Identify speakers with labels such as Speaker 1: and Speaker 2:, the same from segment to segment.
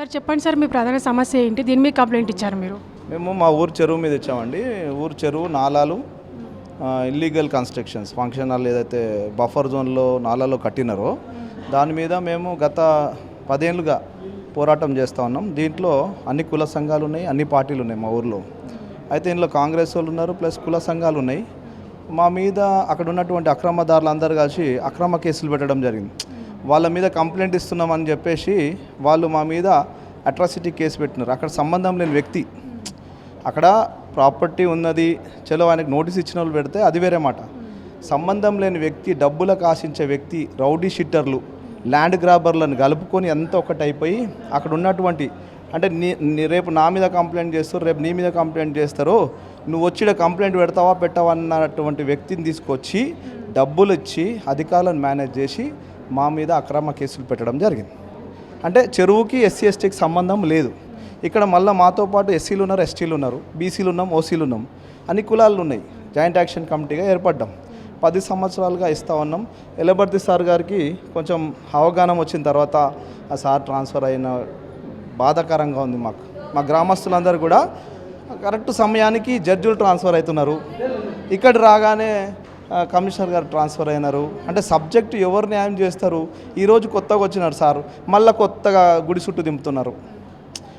Speaker 1: Sir చెప్పండి sir మీ ప్రధాన సమస్య ఏంటి? దీని మీద కంప్లైంట్ ఇచ్చారు మీరు.
Speaker 2: మేము మా ఊరు చెరువు మీద ఇచ్చామండి. ఊరు చెరువు నాలాలు ఇల్లీగల్ కన్స్ట్రక్షన్స్ ఫంక్షన్ హాల్ ఏదైతే బఫర్ జోన్లో నాలాలో కట్టినారో దాని మీద మేము గత పదేళ్ళుగా పోరాటం చేస్తూ ఉన్నాం. దీంట్లో అన్ని కుల సంఘాలు ఉన్నాయి అన్ని పార్టీలు ఉన్నాయి మా ఊర్లో. అయితే ఇందులో కాంగ్రెస్ వాళ్ళు ఉన్నారు ప్లస్ కుల సంఘాలు ఉన్నాయి. మా మీద అక్కడ ఉన్నటువంటి అక్రమదారులు అందరు కలిసి అక్రమ కేసులు పెట్టడం జరిగింది. వాళ్ళ మీద కంప్లైంట్ ఇస్తున్నామని చెప్పేసి వాళ్ళు మా మీద అట్రాసిటీ కేసు పెట్టినారు. అక్కడ సంబంధం లేని వ్యక్తి. అక్కడ ప్రాపర్టీ ఉన్నది చలో ఆయనకు నోటీస్ ఇచ్చిన వాళ్ళు పెడితే అది వేరే మాట. సంబంధం లేని వ్యక్తి డబ్బులకు ఆశించే వ్యక్తి రౌడీ షిట్టర్లు ల్యాండ్ గ్రాబర్లను కలుపుకొని అంతా ఒకటైపోయి అక్కడ ఉన్నటువంటి అంటే నీ నీ రేపు నా మీద కంప్లైంట్ చేస్తారు రేపు నీ మీద కంప్లైంట్ చేస్తారు. నువ్వు వచ్చి కంప్లైంట్ పెడతావా పెట్టవా అన్నటువంటి వ్యక్తిని తీసుకొచ్చి డబ్బులు ఇచ్చి అధికారులను మేనేజ్ చేసి మా మీద అక్రమ కేసులు పెట్టడం జరిగింది. అంటే చెరువుకి ఎస్సీ ఎస్టీకి సంబంధం లేదు. ఇక్కడ మళ్ళీ మాతో పాటు ఎస్సీలు ఉన్నారు ఎస్టీలు ఉన్నారు బీసీలు ఉన్నాం ఓసీలు ఉన్నాం అన్ని కులాలు ఉన్నాయి. జాయింట్ యాక్షన్ కమిటీగా ఏర్పడ్డాం. పది సంవత్సరాలుగా ఇస్తా ఉన్నాం. ఎలబర్తి సార్ గారికి కొంచెం అవగాహన వచ్చిన తర్వాత ఆ సార్ ట్రాన్స్ఫర్ అయిన బాధాకరంగా ఉంది మాకు. మా గ్రామస్తులందరూ కూడా కరెక్ట్ సమయానికి జడ్జులు ట్రాన్స్ఫర్ అవుతున్నారు. ఇక్కడ రాగానే కమిషనర్ గారు ట్రాన్స్ఫర్ అయినారు. అంటే సబ్జెక్టు ఎవరు న్యాయం చేస్తారు? ఈరోజు కొత్తగా వచ్చినారు సార్. మళ్ళీ కొత్తగా గుడి చుట్టూ దింపుతున్నారు.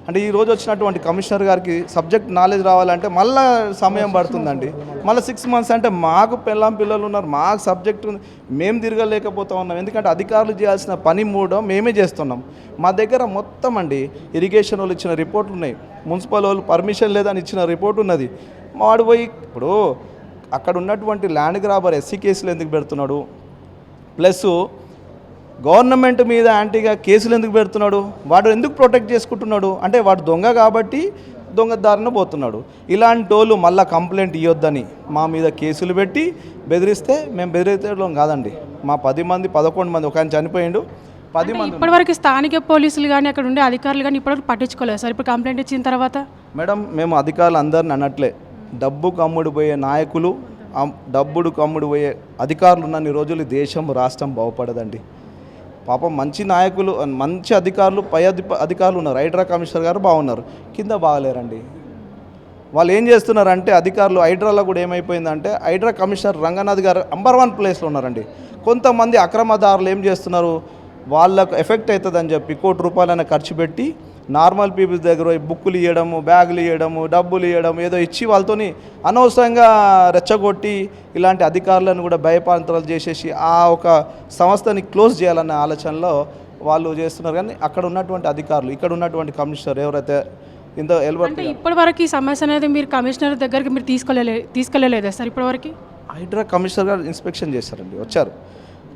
Speaker 2: అంటే ఈ రోజు వచ్చినటువంటి కమిషనర్ గారికి సబ్జెక్ట్ నాలెడ్జ్ రావాలంటే మళ్ళీ సమయం పడుతుందండి. మళ్ళీ సిక్స్ మంత్స్ అంటే మాకు పిల్లం పిల్లలు ఉన్నారు. మాకు సబ్జెక్ట్ మేము తిరగలేకపోతా ఉన్నాం. ఎందుకంటే అధికారులు చేయాల్సిన పని మూడో మేమే చేస్తున్నాం. మా దగ్గర మొత్తం అండి ఇరిగేషన్ వాళ్ళు ఇచ్చిన రిపోర్ట్లు ఉన్నాయి. మున్సిపల్ వాళ్ళు పర్మిషన్ లేదని ఇచ్చిన రిపోర్ట్ ఉన్నది. వాడు పోయి ఇప్పుడు అక్కడ ఉన్నటువంటి ల్యాండ్ గ్రాబర్ ఎస్సీ కేసులు ఎందుకు పెడుతున్నాడు? ప్లస్ గవర్నమెంట్ మీద యాంటీగా కేసులు ఎందుకు పెడుతున్నాడు? వాడు ఎందుకు ప్రొటెక్ట్ చేసుకుంటున్నాడు? అంటే వాడు దొంగ కాబట్టి దొంగ దారిన పోతున్నాడు. ఇలాంటి వాళ్ళు మళ్ళీ కంప్లైంట్ ఇవ్వద్దని మా మీద కేసులు పెట్టి బెదిరిస్తే మేము బెదిరించడం కాదండి. మా పది మంది పదకొండు మంది ఒక ఆయన చనిపోయిండు. పది మంది
Speaker 1: ఇప్పటివరకు స్థానిక పోలీసులు కానీ అక్కడ ఉండే అధికారులు కానీ ఇప్పటివరకు పట్టించుకోలేదు సార్. ఇప్పుడు కంప్లైంట్ ఇచ్చిన తర్వాత?
Speaker 2: మేడం మేము అధికారులు అందరిని అనట్లే డబ్బు కమ్ముడు పోయే నాయకులు డబ్బుడు కమ్ముడు పోయే అధికారులు ఉన్నన్ని రోజులు దేశం రాష్ట్రం బాగుపడదండి. పాపం మంచి నాయకులు మంచి అధికారులు పై అధి అధికారులు ఉన్నారు. హైడ్రా కమిషనర్ గారు బాగున్నారు. కింద బాగలేరండి. వాళ్ళు ఏం చేస్తున్నారంటే అధికారులు హైడ్రాలో కూడా ఏమైపోయిందంటే హైడ్రా కమిషనర్ రంగనాథ్ గారు నంబర్ వన్ ప్లేస్లో ఉన్నారండి. కొంతమంది అక్రమదారులు ఏం చేస్తున్నారు? వాళ్ళకు ఎఫెక్ట్ అవుతుందని చెప్పి కోటి రూపాయలైనా ఖర్చు పెట్టి నార్మల్ పీపుల్స్ దగ్గర పోయి బుక్కులు ఇవ్వడము బ్యాగులు ఇవ్వడము డబ్బులు ఇవ్వడం ఏదో ఇచ్చి వాళ్ళతోని అనవసరంగా రెచ్చగొట్టి ఇలాంటి అధికారులను కూడా భయపాంతరాలు చేసేసి ఆ ఒక సంస్థని క్లోజ్ చేయాలనే ఆలోచనలో వాళ్ళు చేస్తున్నారు. కానీ అక్కడ ఉన్నటువంటి అధికారులు ఇక్కడ ఉన్నటువంటి కమిషనర్ ఎవరైతే ఇంత
Speaker 1: అంటే ఇప్పటివరకు ఈ సమస్య అనేది మీరు కమిషనర్ దగ్గరికి మీరు తీసుకెళ్ళలే తీసుకెళ్ళలేదా సార్ ఇప్పటివరకు?
Speaker 2: హైడ్రా కమిషనర్ గారు ఇన్స్పెక్షన్ చేశారండి వచ్చారు.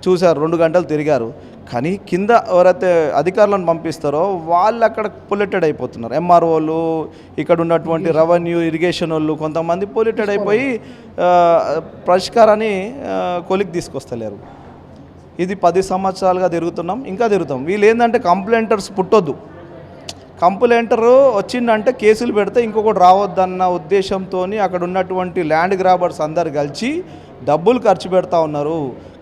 Speaker 2: చూశారు రెండు గంటలు తిరిగారు. కానీ కింద ఎవరైతే అధికారులను పంపిస్తారో వాళ్ళు అక్కడ పొల్యూటెడ్ అయిపోతున్నారు. ఎంఆర్ఓలు ఇక్కడ ఉన్నటువంటి రెవెన్యూ ఇరిగేషన్ వాళ్ళు కొంతమంది పొల్యూటెడ్ అయిపోయి పరిష్కారాన్ని కొలికి తీసుకొస్తలేరు. ఇది పది సంవత్సరాలుగా తిరుగుతున్నాం ఇంకా తిరుగుతాం. వీళ్ళు ఏంటంటే కంప్లైంటర్స్ పుట్టొద్దు. కంప్లైంటర్ వచ్చిందంటే కేసులు పెడితే ఇంకొకటి రావద్దన్న ఉద్దేశంతో అక్కడ ఉన్నటువంటి ల్యాండ్ గ్రాబర్స్ అందరు కలిసి డబ్బులు ఖర్చు పెడతా ఉన్నారు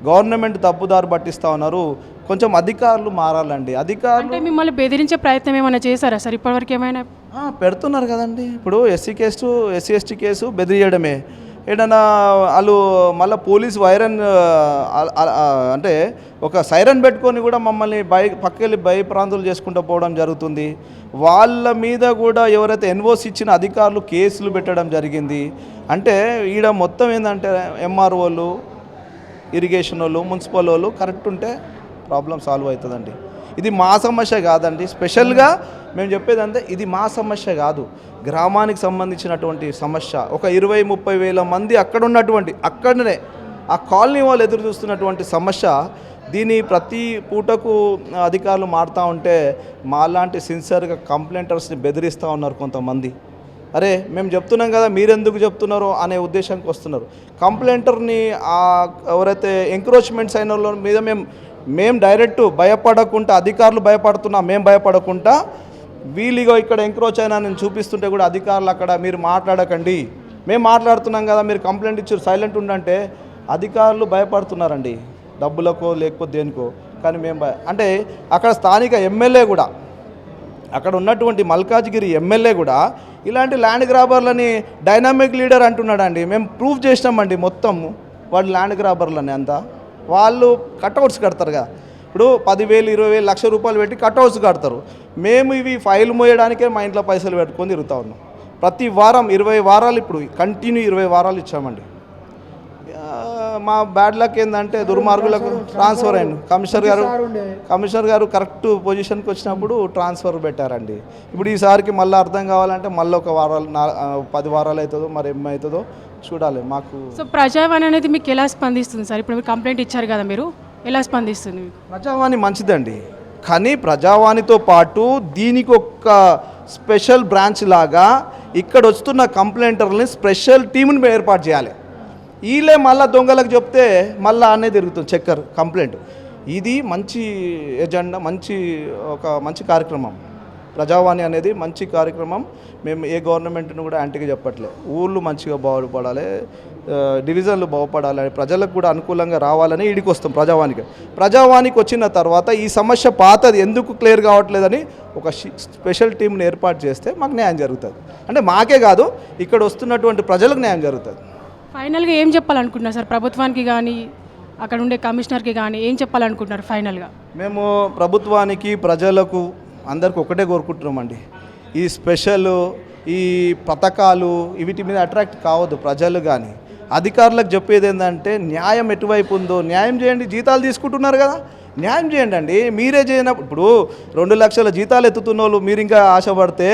Speaker 2: గవర్నమెంట్ తప్పుదారు పట్టిస్తూ ఉన్నారు కొంచెం అధికారులు మారాలండి. అధికారులు
Speaker 1: అంటే మిమ్మల్ని బెదిరించే ప్రయత్నం ఏమైనా చేశారా సార్? ఇప్పటివరకు ఏమైనా
Speaker 2: ఆ, పెడుతున్నారు కదండి. ఇప్పుడు SC case SC ST case బెదిరియడమే. ఏదైనా వాళ్ళు మళ్ళీ పోలీస్ వైరన్ అంటే ఒక సైరన్ పెట్టుకొని కూడా మమ్మల్ని బై పక్కెళ్ళి భయప్రాంతులు చేసుకుంటూ పోవడం జరుగుతుంది. వాళ్ళ మీద కూడా ఎవరైతే ఎన్ఓసి ఇచ్చిన అధికారులు కేసులు పెట్టడం జరిగింది. అంటే ఈడ మొత్తం ఏంటంటే ఎంఆర్ఓలు ఇరిగేషన్ వాళ్ళు మున్సిపల్ వాళ్ళు కరెక్ట్ ఉంటే ప్రాబ్లం సాల్వ్ అవుతుందండి. ఇది మా సమస్య కాదండి. స్పెషల్గా మేము చెప్పేదంటే ఇది మా సమస్య కాదు. గ్రామానికి సంబంధించినటువంటి సమస్య. ఒక ఇరవై ముప్పై వేల మంది అక్కడ ఉన్నటువంటి అక్కడనే ఆ కాలనీ వాళ్ళు ఎదురు చూస్తున్నటువంటి సమస్య దీని ప్రతి పూటకు అధికారులు మారుతూ ఉంటే మాలాంటి సిన్సియర్గా కంప్లైంటర్స్ని బెదిరిస్తూ ఉన్నారు కొంతమంది. అరే మేము చెప్తున్నాం కదా మీరెందుకు చెప్తున్నారో అనే ఉద్దేశానికి వస్తున్నారు కంప్లైంటర్ని ఎవరైతే ఎంక్రోచ్మెంట్స్ అయిన వాళ్ళ మీద మేము మేము డైరెక్ట్ భయపడకుండా అధికారులు భయపడుతున్నా మేము భయపడకుండా వీళ్ళిగో ఇక్కడ ఎంక్రోచ్ అయినా నేను చూపిస్తుంటే కూడా అధికారులు అక్కడ మీరు మాట్లాడకండి. మేము మాట్లాడుతున్నాం కదా మీరు కంప్లైంట్ ఇచ్చారు సైలెంట్ ఉండంటే అధికారులు భయపడుతున్నారండి. డబ్బులకో లేకపోతే దేనికో కానీ మేము భయ అంటే అక్కడ స్థానిక ఎమ్మెల్యే కూడా అక్కడ ఉన్నటువంటి మల్కాజ్గిరి ఎమ్మెల్యే కూడా ఇలాంటి ల్యాండ్ గ్రాబర్లని డైనామిక్ లీడర్ అంటున్నాడండి. మేము ప్రూఫ్ చేసినామండి మొత్తం వాళ్ళు ల్యాండ్ గ్రాబర్లని అంతా. వాళ్ళు కట్అవుట్స్ కడతారుగా. ఇప్పుడు పదివేలు ఇరవై వేలు లక్ష రూపాయలు పెట్టి కట్అవుట్స్ కడతారు. మేము ఇవి ఫైల్ మోయడానికే మా ఇంట్లో పైసలు పెట్టుకొని తిరుగుతూ ఉన్నాం. ప్రతి వారం ఇరవై వారాలు ఇప్పుడు కంటిన్యూ ఇరవై వారాలు ఇచ్చామండి. మా బ్యాడ్ లక్ ఏంటంటే దుర్మార్గులకు ట్రాన్స్ఫర్ అయింది కమిషనర్ గారు కమిషనర్ గారు కరెక్ట్ పొజిషన్కి వచ్చినప్పుడు ట్రాన్స్ఫర్ పెట్టారండి. ఇప్పుడు ఈసారికి మళ్ళీ అర్థం కావాలంటే మళ్ళీ ఒక వారాలు పది వారాలు అవుతుందో మరి ఏమవుతుందో చూడాలి. మాకు
Speaker 1: సో ప్రజావాణి అనేది మీకు ఎలా స్పందిస్తుంది సార్? ఇప్పుడు మీరు కంప్లైంట్ ఇచ్చారు కదా మీరు. ఎలా స్పందిస్తుంది
Speaker 2: ప్రజావాణి మంచిదండి. కానీ ప్రజావాణితో పాటు దీనికి ఒక స్పెషల్ బ్రాంచ్ లాగా ఇక్కడ వస్తున్న కంప్లైంటర్ని స్పెషల్ టీంని ఏర్పాటు చేయాలి. వీళ్ళే మళ్ళీ దొంగలకు చెప్తే మళ్ళీ అనే తిరుగుతుంది చక్కర్ కంప్లైంట్. ఇది మంచి ఎజెండా మంచి ఒక మంచి కార్యక్రమం. ప్రజావాణి అనేది మంచి కార్యక్రమం. మేము ఏ గవర్నమెంట్ను కూడా యాంటీగా చెప్పట్లే. ఊళ్ళు మంచిగా బాగుపడాలి డివిజన్లు బాగుపడాలి ప్రజలకు కూడా అనుకూలంగా రావాలని ఇడికి వస్తాం ప్రజావానికి ప్రజావానికి వచ్చిన తర్వాత ఈ సమస్య పాతది ఎందుకు క్లియర్ కావట్లేదని ఒక స్పెషల్ టీంని ఏర్పాటు చేస్తే మాకు న్యాయం జరుగుతుంది. అంటే మాకే కాదు ఇక్కడ వస్తున్నటువంటి ప్రజలకు న్యాయం జరుగుతుంది.
Speaker 1: ఫైనల్గా ఏం చెప్పాలనుకుంటున్నారు సార్? ప్రభుత్వానికి కానీ అక్కడ ఉండే కమిషనర్కి కానీ ఏం చెప్పాలనుకుంటున్నారు ఫైనల్గా?
Speaker 2: మేము ప్రభుత్వానికి ప్రజలకు అందరికి ఒకటే కోరుకుంటున్నామండి. ఈ స్పెషల్ ఈ పథకాలు వీటి మీద అట్రాక్ట్ కావద్దు ప్రజలు కానీ అధికారులకు చెప్పేది ఏంటంటే న్యాయం ఎటువైపు ఉందో న్యాయం చేయండి జీతాలు తీసుకుంటున్నారు కదా. న్యాయం చేయండి అండి. మీరే చేయనప్పుడు ఇప్పుడు రెండు లక్షల జీతాలు ఎత్తుతున్న వాళ్ళు మీరు ఇంకా ఆశపడితే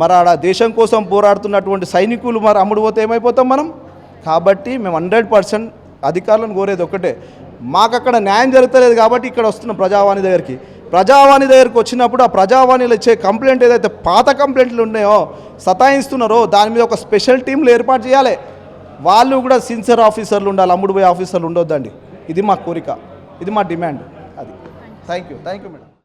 Speaker 2: మరి ఆడ దేశం కోసం పోరాడుతున్నటువంటి సైనికులు మరి అమ్ముడు పోతే ఏమైపోతాం మనం? కాబట్టి మేము హండ్రెడ్ పర్సెంట్ అధికారులను కోరేది ఒకటే మాకు అక్కడ న్యాయం జరుగుతలేదు కాబట్టి ఇక్కడ వస్తున్నాం ప్రజావాణి దగ్గరికి. ప్రజావాణి దగ్గరికి వచ్చినప్పుడు ఆ ప్రజావాణిలో ఇచ్చే కంప్లైంట్ ఏదైతే పాత కంప్లైంట్లు ఉన్నాయో సతాయిస్తున్నారో దాని మీద ఒక స్పెషల్ టీంలు ఏర్పాటు చేయాలి. వాళ్ళు కూడా సిన్సియర్ ఆఫీసర్లు ఉండాలి అమ్ముడు పోయే ఆఫీసర్లు ఉండొద్దండి. ఇది మా కోరిక. ఇది మా డిమాండ్. అది. Thank you thank you madam